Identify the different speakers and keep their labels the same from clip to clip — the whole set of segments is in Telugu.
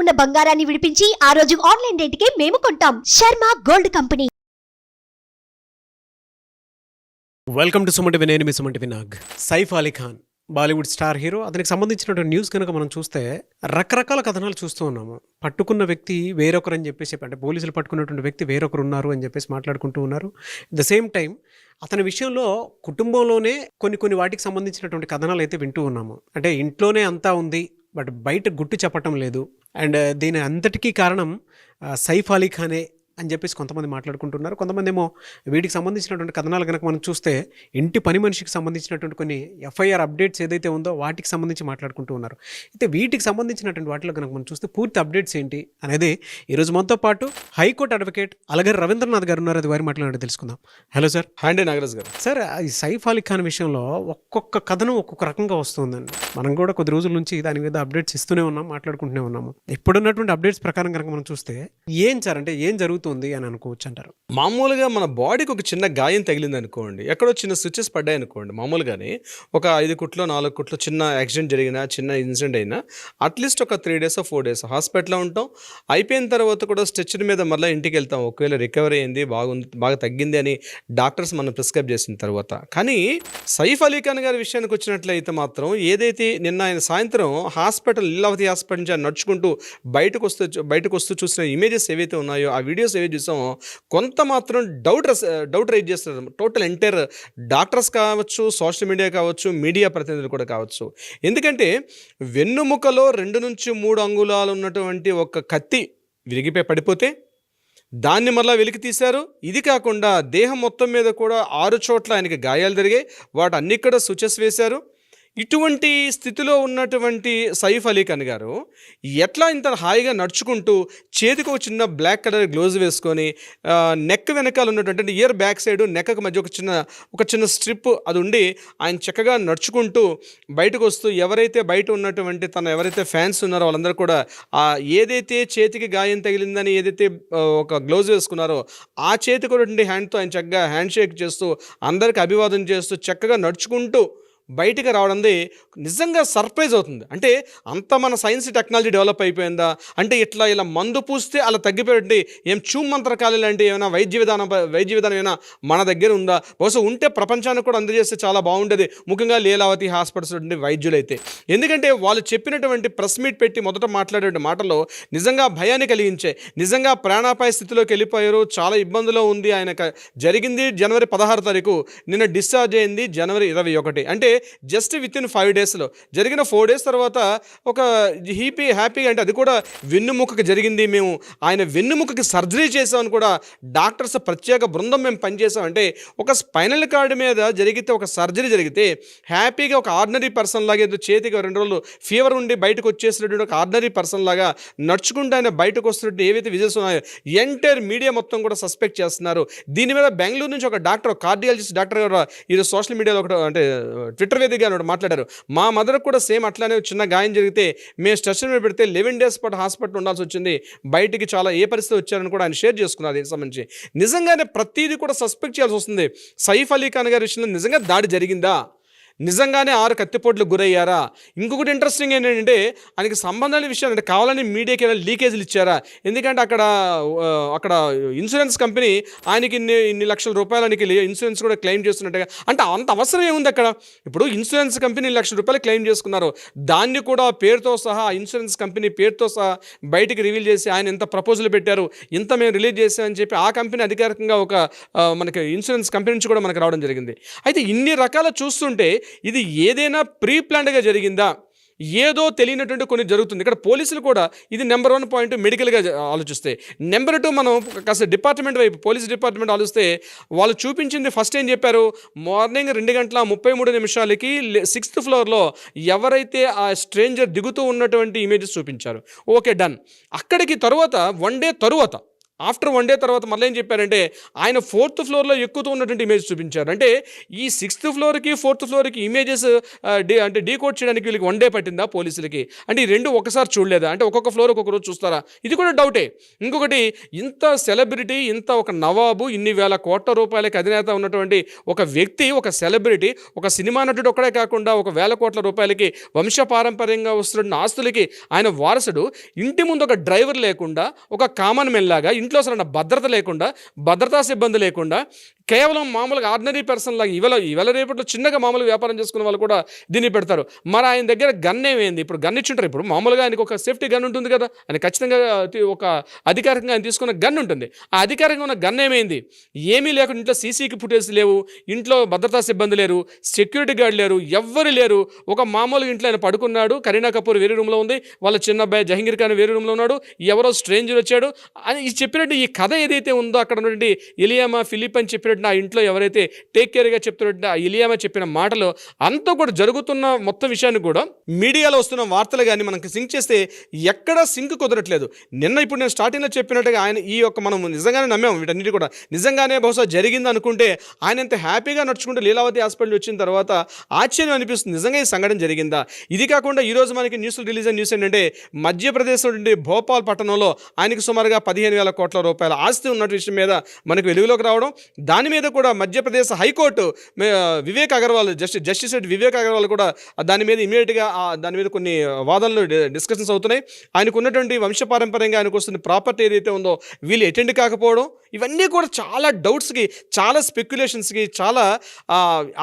Speaker 1: ఉన్న బంగారాన్ని విడిపించి ఆ రోజు ఆన్లైన్ రేటుకే మేము కొంటాం. Sharma gold company.
Speaker 2: Welcome to సుమంటి నేను మీ సుమంటి వినాగ్ సైఫ్ అలీ ఖాన్ బాలీవుడ్ స్టార్ హీరో. అతనికి సంబంధించినటువంటి న్యూస్ కనుక మనం చూస్తే రకరకాల కథనాలు చూస్తూ ఉన్నాము. పట్టుకున్న వ్యక్తి వేరొకరు అని చెప్పేసి అంటే పోలీసులు పట్టుకున్నటువంటి వ్యక్తి వేరొకరు ఉన్నారు అని చెప్పేసి మాట్లాడుకుంటూ ఉన్నారు. ద సేమ్ టైం అతని విషయంలో కుటుంబంలోనే కొన్ని కొన్ని వాటికి సంబంధించినటువంటి కథనాలు అయితే వింటూ ఉన్నాము. అంటే ఇంట్లోనే అంతా ఉంది బట్ బయట గుట్టు చెప్పటం లేదు. అండ్ దీని అంతటికీ కారణం సైఫ్ అలీ ఖానే అని చెప్పేసి కొంతమంది మాట్లాడుకుంటున్నారు. కొంతమంది ఏమో వీటికి సంబంధించినటువంటి కథనాలు కనుక మనం చూస్తే ఇంటి పని మనిషికి సంబంధించినటువంటి కొన్ని ఎఫ్ఐఆర్ అప్డేట్స్ ఏదైతే ఉందో వాటికి సంబంధించి మాట్లాడుకుంటూ ఉన్నారు. అయితే వీటికి సంబంధించినటువంటి వాటిలో కనుక మనం చూస్తే పూర్తి అప్డేట్స్ ఏంటి అనేది ఈరోజు మనతో పాటు హైకోర్టు అడ్వకేట్ అలగర్ రవీంద్రనాథ్ గారు ఉన్నారు. అది వారి మాట్లాడి తెలుసుకుందాం. Hello sir.
Speaker 3: హ్యాండే నాగరాజ్ గారు.
Speaker 2: సార్ ఈ సైఫ్ అలీ ఖాన్ విషయంలో ఒక్కొక్క కథనం ఒక్కొక్క రకంగా వస్తుందండి. మనం కూడా కొద్ది రోజుల నుంచి దాని మీద అప్డేట్స్ ఇస్తూనే ఉన్నాం మాట్లాడుకుంటూనే ఉన్నాము. ఇప్పుడున్నటువంటి అప్డేట్స్ ప్రకారం కనుక మనం చూస్తే ఏం సార్ అంటే ఏం జరుగుతుంది? అని అనుకోవచ్చు అంటారు.
Speaker 3: మామూలుగా మన బాడీకి ఒక చిన్న గాయం తగిలింది అనుకోండి ఎక్కడో చిన్న స్విచ్చెస్ పడ్డాయి అనుకోండి మామూలుగానే ఒక ఐదు కుట్లో నాలుగు కుట్లో చిన్న యాక్సిడెంట్ జరిగినా చిన్న ఇన్సిడెంట్ అయినా అట్లీస్ట్ ఒక త్రీ డేస్ ఫోర్ డేస్ హాస్పిటల్లో ఉంటాం. అయిపోయిన తర్వాత కూడా స్ట్రెచ్చర్ మీద మళ్ళీ ఇంటికి వెళ్తాం. ఒకవేళ రికవరీ అయింది బాగుంది బాగా తగ్గింది అని డాక్టర్స్ మనం ప్రిస్క్రైబ్ చేసిన తర్వాత. కానీ సైఫ్ అలీ ఖాన్ గారి విషయానికి వచ్చినట్లయితే మాత్రం ఏదైతే నిన్న ఆయన సాయంత్రం హాస్పిటల్ లీలావతి హాస్పిటల్ నుంచి నడుచుకుంటూ బయటకు వస్తూ బయటకు వస్తూ చూసిన ఇమేజెస్ ఏవైతే ఉన్నాయో ఆ వీడియోస్ ఏవైతే చూసామో కొంత మాత్రం డౌట్ డౌట్ రైజ్ చేస్తున్నారు. టోటల్ ఎంటైర్ డాక్టర్స్ కావచ్చు సోషల్ మీడియా కావచ్చు మీడియా ప్రతినిధులు కూడా కావచ్చు. ఎందుకంటే వెన్నుముకలో రెండు నుంచి మూడు అంగుళాలు ఉన్నటువంటి ఒక కత్తి విరిగిపోయి పడిపోతే దాన్ని మళ్ళీ వెలికి తీశారు. ఇది కాకుండా దేహం మొత్తం మీద కూడా ఆరు చోట్ల ఆయనకి గాయాలు జరిగాయి. వాటి అన్నిక్కడ స్విచెస్ వేశారు ఇటువంటి స్థితిలో ఉన్నటువంటి సైఫ్ అలీ ఖాన్ గారు ఎట్లా ఇంత హాయిగా నడుచుకుంటూ చేతికి ఒక చిన్న బ్లాక్ కలర్ గ్లోజ్ వేసుకొని నెక్ వెనకాల ఉన్నటువంటి ఇయర్ బ్యాక్ సైడ్ నెక్కకు మధ్య ఒక చిన్న ఒక చిన్న స్ట్రిప్ అది ఉండి ఆయన చక్కగా నడుచుకుంటూ బయటకు వస్తూ ఎవరైతే బయట ఉన్నటువంటి తన ఎవరైతే ఫ్యాన్స్ ఉన్నారో వాళ్ళందరూ కూడా ఆ ఏదైతే చేతికి గాయం తగిలిందని ఏదైతే ఒక గ్లోజ్ వేసుకున్నారో ఆ చేతికి ఉన్నటువంటి హ్యాండ్తో ఆయన చక్కగా హ్యాండ్ షేక్ చేస్తూ అందరికి అభివాదం చేస్తూ చక్కగా నడుచుకుంటూ బయటికి రావడంది నిజంగా సర్ప్రైజ్ అవుతుంది. అంటే అంత మన సైన్స్ టెక్నాలజీ డెవలప్ అయిపోయిందా? అంటే ఇట్లా ఇలా మందు పూస్తే అలా తగ్గిపోయింది ఏం చూమంత్రకాలు లాంటి ఏమైనా వైద్య విధానం వైద్య విధానం ఏమైనా మన దగ్గర ఉందా? బహుశా ఉంటే ప్రపంచానికి కూడా అందజేస్తే చాలా బాగుండేది. ముఖ్యంగా లీలావతి హాస్పిటల్స్ వైద్యులైతే. ఎందుకంటే వాళ్ళు చెప్పినటువంటి ప్రెస్ మీట్ పెట్టి మొదట మాట్లాడే మాటలో నిజంగా భయాన్ని కలిగించే నిజంగా ప్రాణాపాయ స్థితిలోకి వెళ్ళిపోయారు. చాలా ఇబ్బందిలో ఉంది. ఆయన జరిగింది జనవరి పదహారు తారీఖు. నిన్న డిశ్చార్జ్ అయింది జనవరి ఇరవై ఒకటి. అంటే జస్ట్ విత్ ఇన్ ఫైవ్ డేస్లో. జరిగిన ఫోర్ డేస్ తర్వాత ఒక హీపీ హ్యాపీగా అంటే అది కూడా వెన్నుముకకి జరిగింది. మేము ఆయన వెన్నుముకకి సర్జరీ చేసామని కూడా డాక్టర్స్ ప్రత్యేక బృందం మేము పనిచేసామంటే ఒక స్పైనల్ కార్డ్ మీద జరిగితే ఒక సర్జరీ జరిగితే హ్యాపీగా ఒక ఆర్డినరీ పర్సన్ లాగా ఏదో చేతికి రెండు రోజులు ఫీవర్ ఉండి బయటకు వచ్చేసినటువంటి ఒక ఆర్డినరీ పర్సన్ లాగా నడుచుకుంటూ ఆయన బయటకు వస్తున్నట్టు ఏవైతే విజయస్ ఉన్నాయో ఎంటైర్ మీడియా మొత్తం కూడా సస్పెక్ట్ చేస్తున్నారు. దీని మీద బెంగళూరు నుంచి ఒక డాక్టర్ కార్డియాలజిస్ట్ డాక్టర్ గారు ఈరోజు సోషల్ మీడియాలో ఒకటి అంటే ట్విట్టర్ వేదికగా ఒకటి మాట్లాడారు. మా మదర్ కూడా సేమ్ అట్లానే చిన్న గాయం జరిగితే మేము స్ట్రెషన్ మీద పెడితే లెవెన్ డేస్ పాటు హాస్పిటల్ ఉండాల్సి వచ్చింది. బయటికి చాలా ఏ పరిస్థితి వచ్చారని కూడా ఆయన షేర్ చేసుకున్నారు దీనికి సంబంధించి. నిజంగానే ప్రతిదీ కూడా సస్పెక్ట్ చేయాల్సి వస్తుంది. సైఫ్ అలీ ఖాన్ గారి విషయంలో నిజంగా దాడి జరిగిందా? నిజంగానే ఆరు కత్తిపోట్లు గురయ్యారా? ఇంకొకటి ఇంట్రెస్టింగ్ ఏంటంటే ఆయనకి సంబంధాల విషయాలు అంటే కావాలని మీడియాకి ఏమైనా లీకేజీలు ఇచ్చారా? ఎందుకంటే అక్కడ అక్కడ ఇన్సూరెన్స్ కంపెనీ ఆయనకి ఇన్ని ఇన్ని లక్షల రూపాయలకి ఇన్సూరెన్స్ కూడా క్లెయిమ్ చేస్తున్నట్టుగా. అంటే అంత అవసరం ఏముంది అక్కడ? ఇప్పుడు ఇన్సూరెన్స్ కంపెనీ లక్ష రూపాయలు క్లెయిమ్ చేసుకున్నారు. దాన్ని కూడా పేరుతో సహా ఇన్సూరెన్స్ కంపెనీ పేరుతో సహా బయటికి రివీల్ చేసి ఆయన ఎంత ప్రపోజల్ పెట్టారు ఇంత మేము రిలీజ్ చేసామని చెప్పి ఆ కంపెనీ అధికారికంగా ఒక మనకి ఇన్సూరెన్స్ కంపెనీ నుంచి కూడా మనకు రావడం జరిగింది. అయితే ఇన్ని రకాల చూస్తుంటే ఇది ఏదైనా ప్రీ ప్లాన్డ్గా జరిగిందా? ఏదో తెలియనటువంటి కొన్ని జరుగుతుంది. ఇక్కడ పోలీసులు కూడా ఇది నెంబర్ వన్ పాయింట్ మెడికల్గా ఆలోచిస్తే. నెంబర్ టూ మనం కాస్త డిపార్ట్మెంట్ వైపు పోలీస్ డిపార్ట్మెంట్ ఆలోచిస్తే వాళ్ళు చూపించింది ఫస్ట్ ఏం చెప్పారు? మార్నింగ్ రెండు గంటల ముప్పై మూడు నిమిషాలకి సిక్స్త్ ఫ్లోర్లో ఎవరైతే ఆ స్ట్రేంజర్ దిగుతూ ఉన్నటువంటి ఇమేజెస్ చూపించారు. Okay done. అక్కడికి తరువాత వన్ డే తరువాత ఆఫ్టర్ వన్ డే తర్వాత మళ్ళీ ఏం చెప్పారంటే ఆయన ఫోర్త్ ఫ్లోర్లో ఎక్కుతూ ఉన్నటువంటి ఇమేజ్ చూపించారు. అంటే ఈ సిక్స్త్ ఫ్లోర్కి ఫోర్త్ ఫ్లోర్కి ఇమేజెస్ డీ అంటే డీకోడ్ చేయడానికి వీళ్ళకి వన్ డే పట్టిందా పోలీసులకి? అంటే ఈ రెండు ఒకసారి చూడలేదా? అంటే ఒక్కొక్క ఫ్లోర్ ఒక్కొక్క రోజు చూస్తారా? ఇది కూడా డౌటే ఇంకొకటి ఇంత సెలబ్రిటీ ఇంత ఒక నవాబు ఇన్ని వేల కోట్ల రూపాయలకి అధినేత ఉన్నటువంటి ఒక వ్యక్తి ఒక సెలబ్రిటీ ఒక సినిమా నటుడు ఒక్కడే కాకుండా ఒక వేల కోట్ల రూపాయలకి వంశపారంపర్యంగా వస్తున్న ఆస్తులకి ఆయన వారసుడు ఇంటి ముందు ఒక డ్రైవర్ లేకుండా ఒక కామన్ మెన్ లాగా ఇంట్లో అసలు భద్రత లేకుండా భద్రతా సిబ్బంది లేకుండా కేవలం మామూలుగా ఆర్డినరీ పర్సన్ లాగా ఇవాళ ఇవాళ రేపట్లో చిన్నగా మామూలుగా వ్యాపారం చేసుకునే వాళ్ళు కూడా దీన్ని పెడతారు. మరి ఆయన దగ్గర గన్ ఏమైంది? ఇప్పుడు గన్ ఇచ్చుంటారు. ఇప్పుడు మామూలుగా ఆయనకు ఒక సేఫ్టీ గన్ ఉంటుంది కదా. ఆయన ఖచ్చితంగా ఒక అధికారికంగా ఆయన తీసుకున్న గన్ ఉంటుంది. ఆ అధికారికంగా ఉన్న గన్ ఏమైంది? ఏమీ లేకుండా ఇంట్లో సీసీకి ఫుటేజ్ లేవు. ఇంట్లో భద్రతా సిబ్బంది లేరు. సెక్యూరిటీ గార్డ్ లేరు. ఎవ్వరు లేరు. ఒక మామూలుగా ఇంట్లో ఆయన పడుకున్నాడు. కరీనా కపూర్ వేరే రూమ్లో ఉంది. వాళ్ళ చిన్న అబ్బాయి జహంగీర్ ఖాన్ వేరే రూమ్లో ఉన్నాడు. ఎవరో స్ట్రేంజర్ వచ్చాడు. అని చెప్పినట్టు ఈ కథ ఏదైతే ఉందో అక్కడ ఉన్నటువంటి ఇలియామా ఫిలిప్ అని చెప్పినట్టు ఆ ఇంట్లో ఎవరైతే టేక్ కేర్గా చెప్తున్నట్టు ఆ ఇలియామా చెప్పిన మాటలు అంతా కూడా జరుగుతున్న మొత్తం విషయాన్ని కూడా మీడియాలో వస్తున్న వార్తలు కానీ మనకి సింక్ చేస్తే ఎక్కడ సింక్ కుదరట్లేదు. నిన్న ఇప్పుడు నేను స్టార్టింగ్లో చెప్పినట్టుగా ఆయన ఈ యొక్క మనం నిజంగానే నమ్మాము వీటన్నిటి కూడా. నిజంగానే బహుశా జరిగింది అనుకుంటే ఆయన ఎంత హ్యాపీగా నడుచుకుంటూ లీలావతి హాస్పిటల్ వచ్చిన తర్వాత ఆశ్చర్యం అనిపిస్తుంది. నిజంగా ఈ సంఘటన జరిగిందా? ఇది కాకుండా ఈరోజు మనకి న్యూస్ రిలీజ్ అయిన న్యూస్ ఏంటంటే మధ్యప్రదేశ్ నుండి భోపాల్ పట్టణంలో ఆయనకు సుమారుగా పదిహేను వేల కోట్ల రూపాయల ఆస్తి ఉన్న విషయం మీద మనకు వెలుగులోకి రావడం దాని మీద కూడా Madhya Pradesh high court Vivek Agarwal justice justice Vivek Agarwal కూడా దాని మీద ఇమీడియట్గా దాని మీద కొన్ని వాదనలు డిస్కషన్స్ అవుతున్నాయి. ఆయనకు ఉన్నటువంటి వంశపారంపర్యంగా ఆయనకు వస్తున్న ప్రాపర్టీ ఏదైతే ఉందో వీళ్ళు అటెండ్ కాకపోవడం ఇవన్నీ కూడా చాలా డౌట్స్కి చాలా స్పెక్యులేషన్స్కి చాలా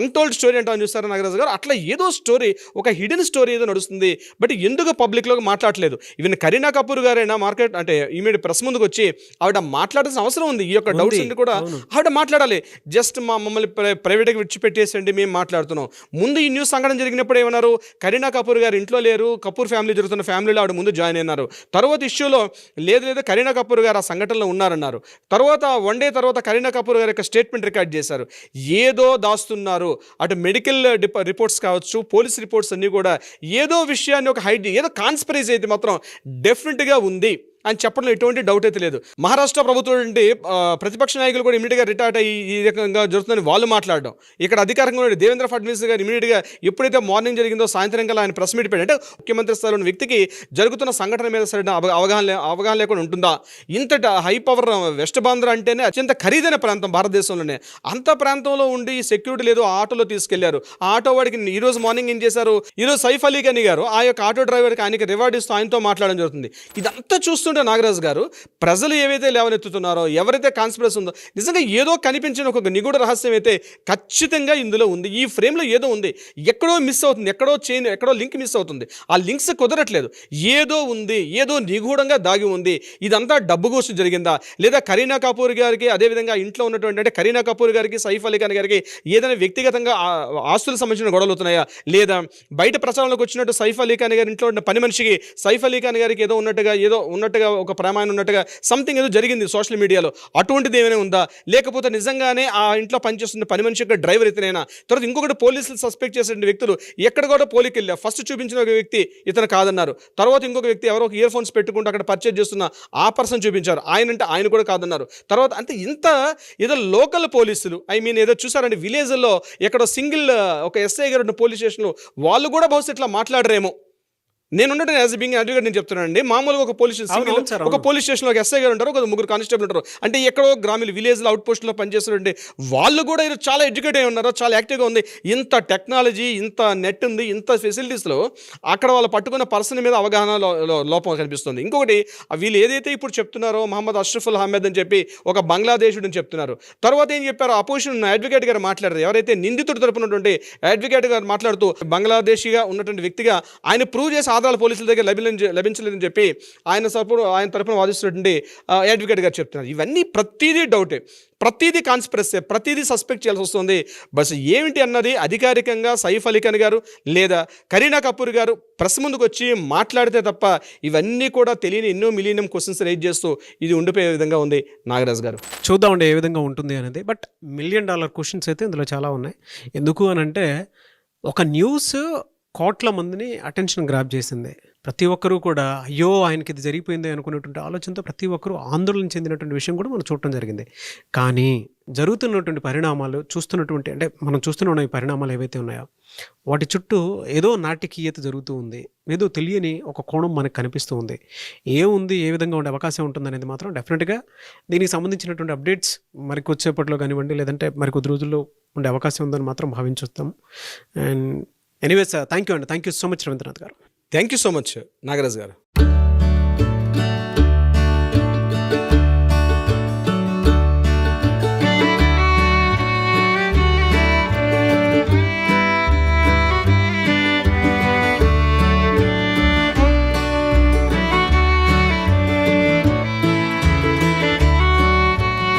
Speaker 3: అన్టోల్డ్ స్టోరీ అంటామని చూస్తారా నాగరాజు గారు? అట్లా ఏదో స్టోరీ ఒక హిడెన్ స్టోరీ ఏదో నడుస్తుంది బట్ ఎందుకు పబ్లిక్లోకి మాట్లాడలేదు ఈవెన్ కరీనా కపూర్ గారైనా మార్కెట్ అంటే ఈమె ప్రెస్ ముందుకు వచ్చి ఆవిడ మాట్లాడాల్సిన అవసరం ఉంది. ఈ యొక్క డౌట్స్ కూడా. ఆవిడ మాట్లాడాలి. జస్ట్ మా మమ్మల్ని ప్రైవేట్గా విడిచిపెట్టేసండి మేము మాట్లాడుతున్నాం. ముందు ఈ న్యూస్ సంఘటన జరిగినప్పుడు ఏమన్నారు? కరీనా కపూర్ గారు ఇంట్లో లేరు కపూర్ ఫ్యామిలీ జరుగుతున్న ఫ్యామిలీలో ఆవిడ ముందు జాయిన్ అయినారు. తర్వాత ఇష్యూలో లేదు లేదు కరీనా కపూర్ గారు ఆ సంఘటనలో ఉన్నారన్నారు. తర్వాత వన్ డే తర్వాత కరీనా కపూర్ గారి యొక్క స్టేట్మెంట్ రికార్డ్ చేశారు. ఏదో దాస్తున్నారు. అటు మెడికల్ రిపోర్ట్స్ కావచ్చు పోలీస్ రిపోర్ట్స్ అన్నీ కూడా ఏదో విషయాన్ని ఒక హైడ్ ఏదో కాన్స్పరైజ్ అయితే మాత్రం డెఫినెట్గా ఉంది. అని చెప్పడంలో ఎటువంటి డౌట్ అయితే లేదు. మహారాష్ట్ర ప్రభుత్వం నుండి ప్రతిపక్ష నాయకులు కూడా ఇమీడియట్గా రిటార్ట్ అయ్యి ఈ రకంగా జరుగుతుందని వాళ్ళు మాట్లాడడం. ఇక్కడ అధికారంగా ఉన్న దేవేంద్ర ఫడ్నవీస్ గారు ఇమీడియట్గా ఎప్పుడైతే మార్నింగ్ జరిగిందో సాయంత్రం కల్లా ఆయన ప్రెస్ మీట్ పెట్టారు అంటే ముఖ్యమంత్రి స్థాయిలో వ్యక్తికి జరుగుతున్న సంఘటన మీద సరైన అవ- అవగాహన అవగాహన లేకుండా ఉంటుందా? ఇంతట హై పవర్ వెస్ట్ బాంద్రా అంటేనే అత్యంత ఖరీదైన ప్రాంతం భారతదేశంలోనే. అంత ప్రాంతంలో ఉండి సెక్యూరిటీ లేదు ఆ ఆటోలో తీసుకెళ్ళారు. ఆ ఆటో వాడికి ఈ రోజు మార్నింగ్ ఏం చేశారు? ఈరోజు సైఫ్ అలీ గని గారు ఆ యొక్క ఆటో డ్రైవర్కి ఆయనకి రివార్డ్ ఇస్తూ ఆయనతో మాట్లాడడం జరుగుతుంది. ఇదంతా చూస్తుంటే నాగరాజు గారు ప్రజలు ఏవైతే లేవనెత్తుతున్నారో ఎవరైతే కాన్స్పిరస్ ఉందో నిజంగా ఏదో కనిపించిన ఒక నిగూఢ రహస్యం అయితే ఖచ్చితంగా ఇందులో ఉంది. ఈ ఫ్రేమ్లో ఏదో ఉంది. ఎక్కడో మిస్ అవుతుంది. ఎక్కడో చైన్ ఎక్కడో లింక్ మిస్ అవుతుంది. ఆ లింక్స్ కుదరట్లేదు. ఏదో ఉంది. ఏదో నిగూఢంగా దాగి ఉంది. ఇదంతా డబ్బు కోసం జరిగిందా? లేదా కరీనా కపూర్ గారికి అదేవిధంగా ఇంట్లో ఉన్నటువంటి అంటే కరీనా కపూర్ గారికి సైఫ్ అలీ ఖాన్ గారికి ఏదైనా వ్యక్తిగతంగా ఆస్తులకు సంబంధించిన గొడవలు అవుతున్నాయా? లేదా బయట ప్రచారంలోకి వచ్చినట్టు సైఫ్ అలీ ఖాన్ గారి ఇంట్లో ఉన్న పని మనిషికి సైఫ్ అలీ ఖాన్ గారికి ఏదో ఉన్నట్టుగా ఏదో ఉన్నట్టుగా ఒక ప్రమాణం ఉన్నట్టుగా సంథింగ్ ఏదో జరిగింది సోషల్ మీడియాలో అటువంటిది ఏమైనా ఉందా? లేకపోతే నిజంగానే ఆ ఇంట్లో పనిచేస్తున్న పని మనిషి యొక్క డ్రైవర్ ఇతనైనా? తర్వాత ఇంకొకటి పోలీసులు సస్పెక్ట్ చేసిన వ్యక్తులు ఎక్కడ కూడా పోలికి వెళ్ళా ఫస్ట్ చూపించిన ఒక వ్యక్తి ఇతను కాదన్నారు. తర్వాత ఇంకొక వ్యక్తి ఎవరో ఒక ఇయర్ ఫోన్స్ పెట్టుకుంటూ అక్కడ పర్చేజ్ చేస్తున్న ఆ పర్సన్ చూపించారు. ఆయన అంటే ఆయన కూడా కాదన్నారు. తర్వాత అంటే ఇంత ఏదో లోకల్ పోలీసులు ఐ మీన్ ఏదో చూసారంటే విలేజ్లో ఎక్కడో సింగిల్ ఒక ఎస్ఐ గారు ఉన్న పోలీస్ స్టేషన్లో వాళ్ళు కూడా బహుశా ఇట్లా మాట్లాడరేమో. నేను ఉన్నట్టు యాజ్ బింగ్ అడ్వకేట్ నేను చెప్తున్నానండి. మామూలుగా ఒక పోలీస్
Speaker 2: సార్,
Speaker 3: ఒక. పోలీస్ స్టేషన్లో ఒక ఎస్ఐ గారు ఉంటారు ఒక ముగ్గురు కానిస్టేబుల్ ఉంటారు. అంటే ఎక్కడో గ్రామీణ విలేజ్లో అవుట్ పోస్ట్లో పనిచేస్తుంటే వాళ్ళు కూడా ఈరోజు చాలా ఎడ్యుకేట్ అయి ఉన్నారు చాలా యాక్టివ్గా ఉంది. ఇంత టెక్నాలజీ ఇంత నెట్ ఉంది ఇంత ఫెసిలిటీస్లో అక్కడ వాళ్ళు పట్టుకున్న పర్సన్ మీద అవగాహన లోపం కనిపిస్తుంది. ఇంకొకటి వీళ్ళు ఏదైతే ఇప్పుడు చెప్తున్నారో మహమ్మద్ అష్రఫుల్ అహ్మద్ అని చెప్పి ఒక బంగ్లాదేశుడు అని చెప్తున్నారు. తర్వాత ఏం చెప్పారు? అపోజిషన్ అడ్వకేట్ గారు మాట్లాడారు. ఎవరైతే నిందితుడు తరపునటువంటి అడ్వకేట్ గారు మాట్లాడుతూ బంగ్లాదేశీగా ఉన్నటువంటి వ్యక్తిగా ఆయన ప్రూవ్ చేసి ఆధారాలు పోలీసుల దగ్గర లభించ లభించలేదని చెప్పి ఆయన తరపున ఆయన తరపున వాదిస్తున్నటువంటి అడ్వకేట్ గారు చెప్తున్నారు. ఇవన్నీ ప్రతిదీ డౌటే ప్రతిదీ కాన్స్పిరసీ ప్రతిదీ సస్పెక్ట్ చేయాల్సి వస్తుంది. బస్ ఏమిటి అన్నది అధికారికంగా సైఫ్ అలీ ఖాన్ గారు లేదా కరీనా కపూర్ గారు ప్రెస్ ముందుకు వచ్చి మాట్లాడితే తప్ప ఇవన్నీ కూడా తెలియని ఎన్నో మిలీనియం క్వశ్చన్స్ రేజ్ చేస్తూ ఇది ఉండిపోయే విధంగా ఉంది నాగరాజ్ గారు.
Speaker 2: చూద్దామండి ఏ విధంగా ఉంటుంది అనేది. బట్ మిలియన్ డాలర్ క్వశ్చన్స్ అయితే ఇందులో చాలా ఉన్నాయి. ఎందుకు అని అంటే ఒక న్యూస్ కోట్ల మందిని అటెన్షన్ గ్రాప్ చేసింది. ప్రతి ఒక్కరూ కూడా అయ్యో ఆయనకి ఇది జరిగిపోయింది అనుకునేటువంటి ఆలోచనతో ప్రతి ఒక్కరూ ఆందోళన చెందినటువంటి విషయం కూడా మనం చూడటం జరిగింది. కానీ జరుగుతున్నటువంటి పరిణామాలు చూస్తున్నటువంటి అంటే మనం చూస్తున్న ఈ పరిణామాలు ఏవైతే ఉన్నాయో వాటి చుట్టూ ఏదో నాటకీయత జరుగుతూ ఉంది. ఏదో తెలియని ఒక కోణం మనకు కనిపిస్తూ ఉంది. ఏముంది ఏ విధంగా ఉండే అవకాశం ఉంటుంది అనేది మాత్రం డెఫినెట్గా దీనికి సంబంధించినటువంటి అప్డేట్స్ మరి వచ్చేపట్లో కానివ్వండి లేదంటే మరి కొద్ది రోజుల్లో ఉండే అవకాశం ఉందని మాత్రం భావించుతాం అండ్ ఎనీవేస్ థ్యాంక్ యూ అండి. Thank you so much Ravindranath garu.
Speaker 3: Thank you so much Nagaraj garu.